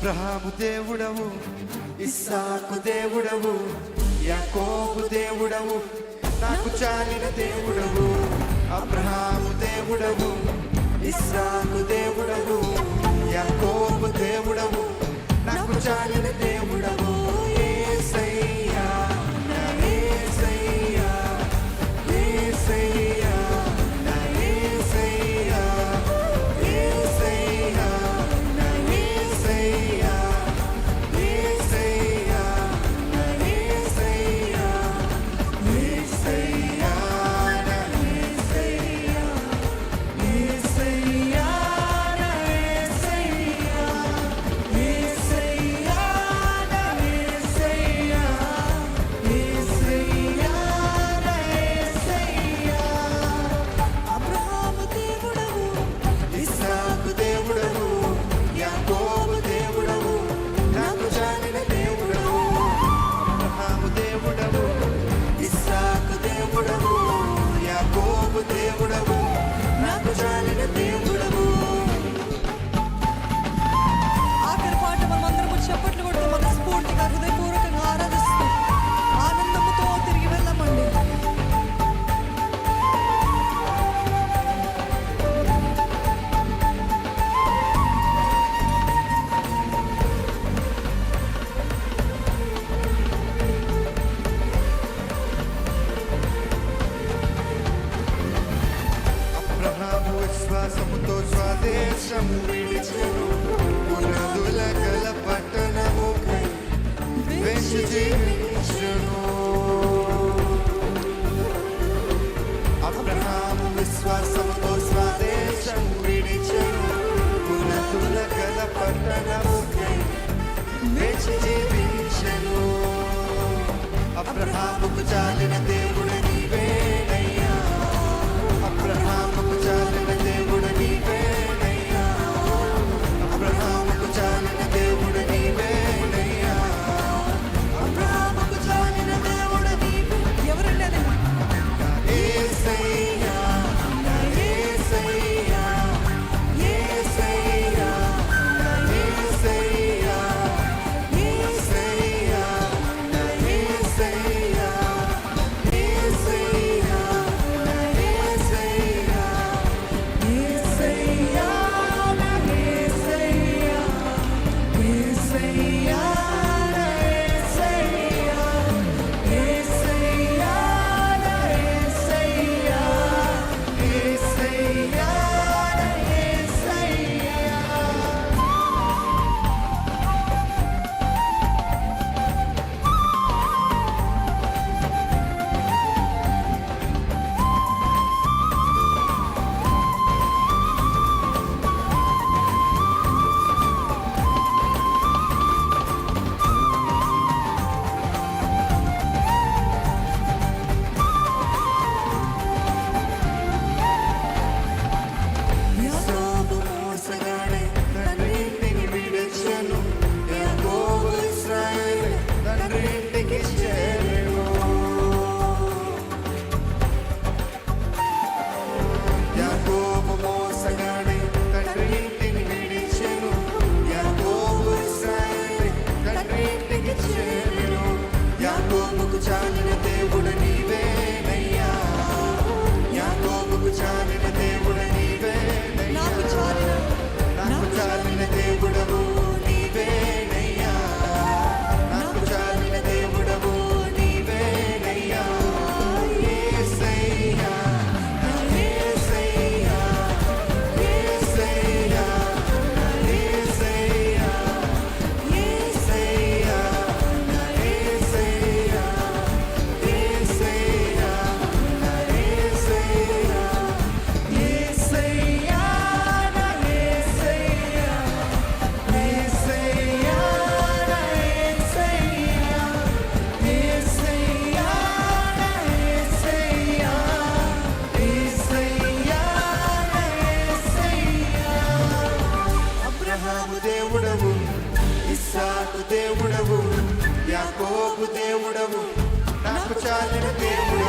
అబ్రహాము దేవుడవు ఇస్సాకు దేవుడవు యాకోబు దేవుడవు నాకు చాలిన దేవుడవు అబ్రహాము దేవుడవు ఇస్సాకు దేవుడవు యాకోబు దేవుడవు నాకు చాలిన దేవుడు to do. యాకోబు దేవుడవు. నాకు చాలిన దేవుడు